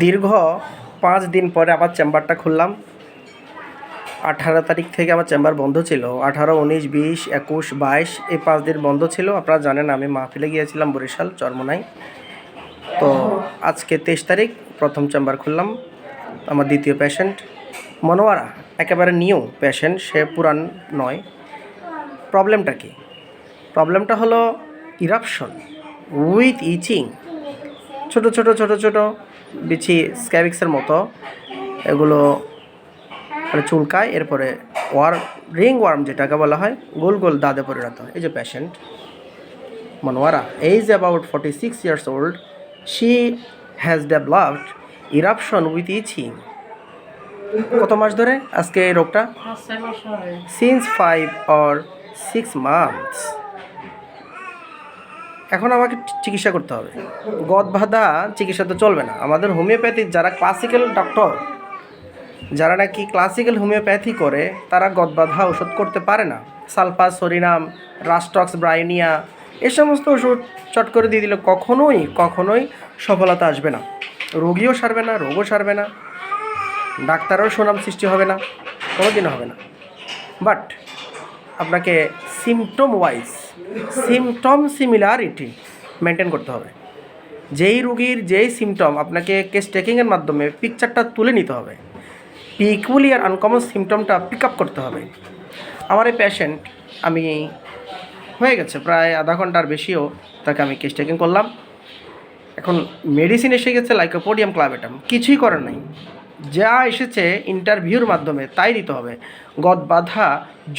দীর্ঘ পাঁচ দিন পরে আবার চেম্বারটা খুললাম। আঠারো তারিখ থেকে আমার চেম্বার বন্ধ ছিল। আঠারো, উনিশ, বিশ, একুশ, বাইশ এই পাঁচ দিন বন্ধ ছিল। আপনারা জানেন আমি মাহফিলে গিয়েছিলাম বরিশাল, চরমনাই। তো আজকে তেইশ তারিখ প্রথম চেম্বার খুললাম আমার দ্বিতীয় পেশেন্ট মনোয়ারা, একেবারে নিউ পেশেন্ট সে পুরান নয়। প্রবলেমটা কি? প্রবলেমটা হলো ইরাপশন উইথ ইচিং ছোট ছোট ছোট ছোট বিচি স্ক্যাবিক্সের মতো। এগুলো মানে চুলকায় এরপরে ওয়ার রিং ওয়ার্ম যেটাকে বলা হয় গোল গোল দাদে পরিণত হয়। এই যে patient Monowara age about forty six years old she has developed eruption with itching কত মাস ধরে আজকে এই রোগটা? Since five or six months এখন আমাকে চিকিৎসা করতে হবে। গদ বাঁধা চিকিৎসা তো চলবে না। আমাদের হোমিওপ্যাথির যারা ক্লাসিক্যাল ডক্টর যারা নাকি ক্লাসিক্যাল হোমিওপ্যাথি করে, তারা গদ বাঁধা ওষুধ করতে পারে না। সালফাস সরিনাম রাস্টক্স ব্রাইনিয়া এ সমস্ত ওষুধ চট করে দিয়ে দিলে কখনোই কখনোই সফলতা আসবে না। রোগীও সারবে না, রোগও সারবে না। ডাক্তারও সুনাম সৃষ্টি হবে না কোনো দিন হবে না। বাট আপনাকে symptom wise symptom similarity maintain করতে হবে। যেই রুগীর যেই সিমটম আপনাকে কেস টেকিংয়ের মাধ্যমে পিকচারটা তুলে নিতে হবে। পিকুলিয়ার আনকমন সিমটমটা পিক আপ করতে হবে। আমার এই পেশেন্ট আমি হয়ে গেছে প্রায় আধা ঘণ্টার বেশিও তাকে আমি কেস টেকিং করলাম। এখন মেডিসিন এসে গেছে লাইকোপোডিয়াম ক্লাবেটাম কিছুই করার নাই। যা এসেছে ইন্টারভিউর মাধ্যমে, তাই দিতে হবে। গদ বাধা,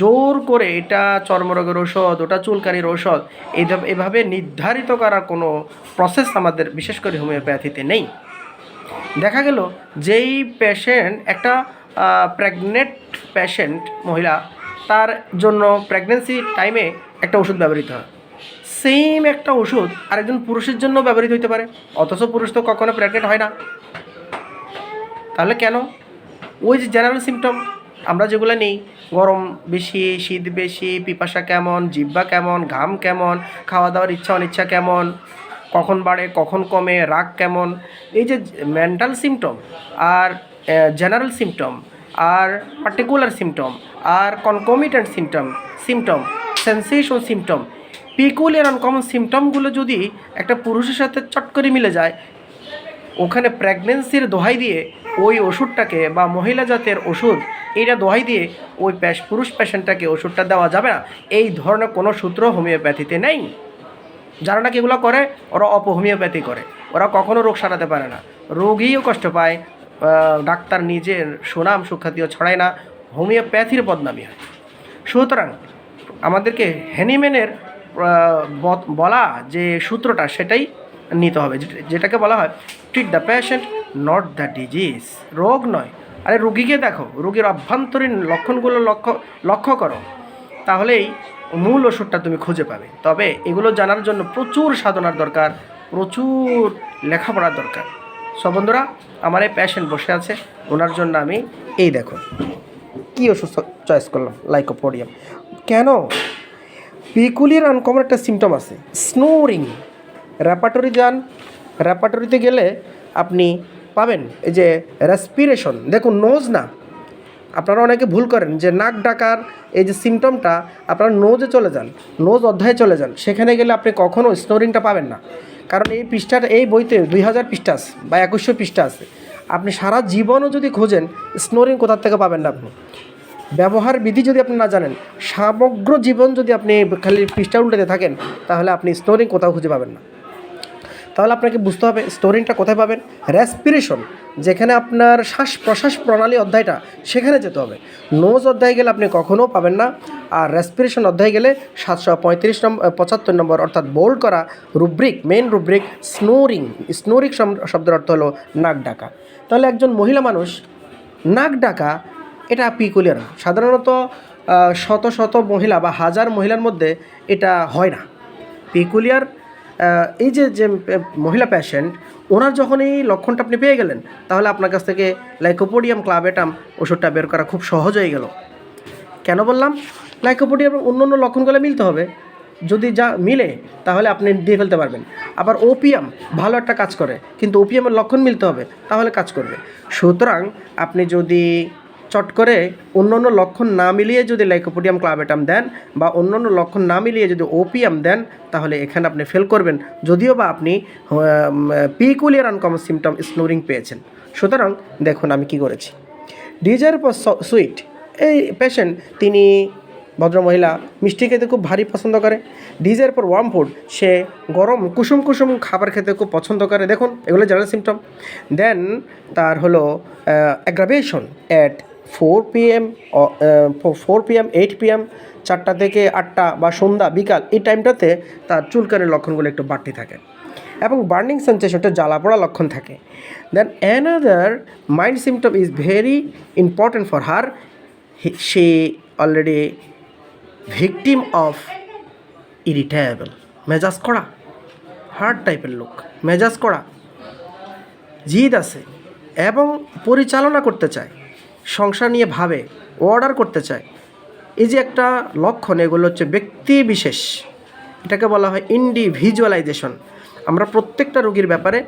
জোর করে এটা চর্মরোগের ঔষধ, ওটা চুলকানির এইভাবে এভাবে নির্ধারিত করার কোনো প্রসেস আমাদের, বিশেষ করে হোমিওপ্যাথিতে নেই। দেখা গেল, যেই পেশেন্ট একটা প্রেগনেন্ট পেশেন্ট মহিলা, তার জন্য প্রেগনেন্সি টাইমে একটা ওষুধ ব্যবহৃত হয়। সেম একটা ওষুধ আরেকজন পুরুষের জন্য ব্যবহৃত হতে পারে, অথচ পুরুষ তো কখনো প্রেগনেন্ট হয় না। তাহলে কেন? ওই যে জেনারেল সিমটম আমরা যেগুলো নেই, গরম বেশি, শীত বেশি, পিপাসা কেমন জিব্বা কেমন, ঘাম কেমন খাওয়া দাওয়ার ইচ্ছা অনিচ্ছা কেমন, কখন বাড়ে, কখন কমে, রাগ কেমন, এই যে মেন্টাল সিমটম আর জেনারেল সিমটম আর পার্টিকুলার সিমটম আর concomitant symptom symptom sensation symptom peculiar uncommon সিমটমগুলো যদি একটা পুরুষের সাথে চট করে মিলে যায়, ওখানে প্রেগনেন্সির দোহাই দিয়ে ওই ওষুধটাকে বা মহিলা জাতের ওষুধ, এইটা দোহাই দিয়ে ওই পুরুষ পেশেন্টটাকে ওষুধটা দেওয়া যাবে না। এই ধরনের কোনো সূত্র হোমিওপ্যাথিতে নেই। যারা নাকি এগুলো করে, ওরা অপহোমিওপ্যাথি করে। ওরা কখনো রোগ সারাতে পারে না। রোগীও কষ্ট পায় ডাক্তার নিজের সুনাম সুখ্যাতিও ছড়ায় না, হোমিওপ্যাথির বদনামি হয়। সুতরাং আমাদেরকে হ্যানিম্যানের বলা যে সূত্রটা সেটাই নিতে হবে, যেটাকে বলা হয় treat the patient not the disease রোগ নয়। আরে রুগীকে দেখো, রুগীর অভ্যন্তরীণ লক্ষণগুলো লক্ষ্য লক্ষ্য করো। তাহলেই মূল ওষুধটা তুমি খুঁজে পাবে। তবে এগুলো জানার জন্য প্রচুর সাধনার দরকার, প্রচুর লেখাপড়ার দরকার। সব বন্ধুরা, আমার এই প্যাশেন্ট বসে আছে। ওনার জন্য আমি এই দেখো, কী ওষুধ চয়েস করলাম? লাইকোপোডিয়াম কেন? পিকুলির আনকমন একটা সিমটম আছে। স্নোরিং র্যাপাটরি যান। র্যাপাটরিতে গেলে আপনি পাবেন। এই যে রেসপিরেশন দেখুন নোজ না, আপনারা অনেকে ভুল করেন যে নাক ডাকার এই যে সিমটমটা আপনারা নোজে চলে যান নোজ অধ্যায়ে চলে যান, সেখানে গেলে আপনি কখনও স্নোরিংটা পাবেন না। কারণ এই পৃষ্ঠাটা এই বইতে দুই হাজার পৃষ্ঠা আছে বা একুশশো পৃষ্ঠা আছে। আপনি সারা জীবনও যদি খোঁজেন স্নোরিং কোথার থেকে পাবেন না আপনি? ব্যবহার বিধি যদি আপনি না জানেন, সমগ্র জীবন যদি আপনি খালি পৃষ্ঠা উল্টাতে থাকেন, তাহলে আপনি স্নোরিং কোথাও খুঁজে পাবেন না। তাহলে আপনাকে বুঝতে হবে স্টোরিংটা কোথায় পাবেন? রেসপিরেশন যেখানে আপনার শ্বাস প্রশ্বাস প্রণালী অধ্যায়টা সেখানে যেতে হবে। নোজ অধ্যায় গেলে আপনি কখনও পাবেন না। আর রেসপিরেশন অধ্যায় গেলে সাতশো পঁয়ত্রিশ নম্বর পঁচাত্তর নম্বর অর্থাৎ বোল্ড করা rubric main rubric snoring snoring শব্দের অর্থ হলো নাক ডাকা। তাহলে একজন মহিলা মানুষ নাক ডাকা, এটা পিকুলিয়ার সাধারণত শত শত মহিলা বা হাজার মহিলার মধ্যে এটা হয় না। পিকুলিয়ার এই যে যে মহিলা প্যাশেন্ট ওনার যখন এই লক্ষণটা আপনি পেয়ে গেলেন, তাহলে আপনার কাছ থেকে লাইকোপোডিয়াম ক্লাবেটাম ওষুধটা বের করা খুব সহজ হয়ে গেল। কেন বললাম? লাইকোপোডিয়াম অন্য অন্য লক্ষণগুলো মিলতে হবে। যদি যা মিলে, তাহলে আপনি দিয়ে ফেলতে পারবেন। আবার ওপিয়াম ভালো একটা কাজ করে, কিন্তু ওপিয়ামের লক্ষণ মিলতে হবে, তাহলে কাজ করবে। সুতরাং আপনি যদি চট করে অন্য অন্য লক্ষণ না মিলিয়ে যদি লাইকোপোডিয়াম ক্লাবেটাম দেন বা অন্য অন্য লক্ষণ না মিলিয়ে যদি ওপিয়াম দেন, তাহলে এখানে আপনি ফেল করবেন। যদিও বা আপনি পিকুলিয়ার আনকমন সিমটম স্নোরিং পেয়েছেন। সুতরাং দেখুন আমি কি করেছি। ডিজার পর সুইট এই পেশেন্ট তিনি ভদ্রমহিলা, মিষ্টি খেতে খুব ভারী পছন্দ করে। ডিজের পর ওয়ার্ম ফুড সে গরম, কুসুম কুসুম খাবার খেতে খুব পছন্দ করে। দেখুন, এগুলো জেনারেল সিমটম দেন তার হলো aggravation at four PM four PM eight PM চারটা থেকে আটটা বা সন্ধ্যা, বিকাল, এই টাইমটাতে তার চুলকানির লক্ষণগুলো একটু বাড়তি থাকে এবং বার্নিং সেন্সেশনটা জ্বালা পড়া লক্ষণ থাকে। Then another mind symptom is very important for her she already victim of irritable মেজাজ করা হার্ড টাইপের লোক, মেজাজ করা জিদ আছে এবং পরিচালনা করতে চায়। সংসার নিয়ে ভাবে অর্ডার করতে চায়। এই যে একটা লক্ষণ, এগুলো হচ্ছে ব্যক্তি বিশেষ। এটাকে বলা হয় ইন্ডিভিজুয়ালাইজেশন আমরা প্রত্যেকটা রোগীর ব্যাপারে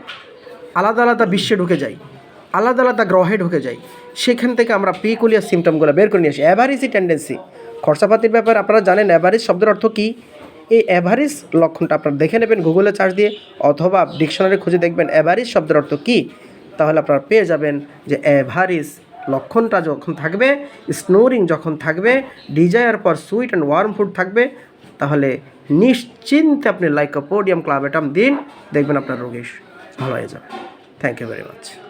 আলাদা আলাদা বিশ্বে ঢুকে যাই, আলাদা আলাদা গ্রহে ঢুকে যাই। সেখান থেকে আমরা পিকুলিয়ার সিমটমগুলো বের করে নিয়ে আসি। অ্যাভারিসি টেন্ডেন্সি খরচাপাতির ব্যাপারে আপনারা জানেন অ্যাভারেজ শব্দের অর্থ কী? এই অ্যাভারেজ লক্ষণটা আপনারা দেখে নেবেন গুগলে চার্জ দিয়ে, অথবা ডিকশনারি খুঁজে দেখবেন অ্যাভারেজ শব্দের অর্থ কী? তাহলে আপনারা পেয়ে যাবেন যে অ্যাভারেজ লক্ষণটা যখন থাকবে স্নোরিং যখন থাকবে ডিজায়ার পর সুইট অ্যান্ড ওয়ার্ম ফুড থাকবে, তাহলে নিশ্চিন্তে আপনি লাইকোপোডিয়াম ক্লাবেটাম দিন, দেখবেন আপনার রোগী ভালো হয়ে যাবে। Thank you very much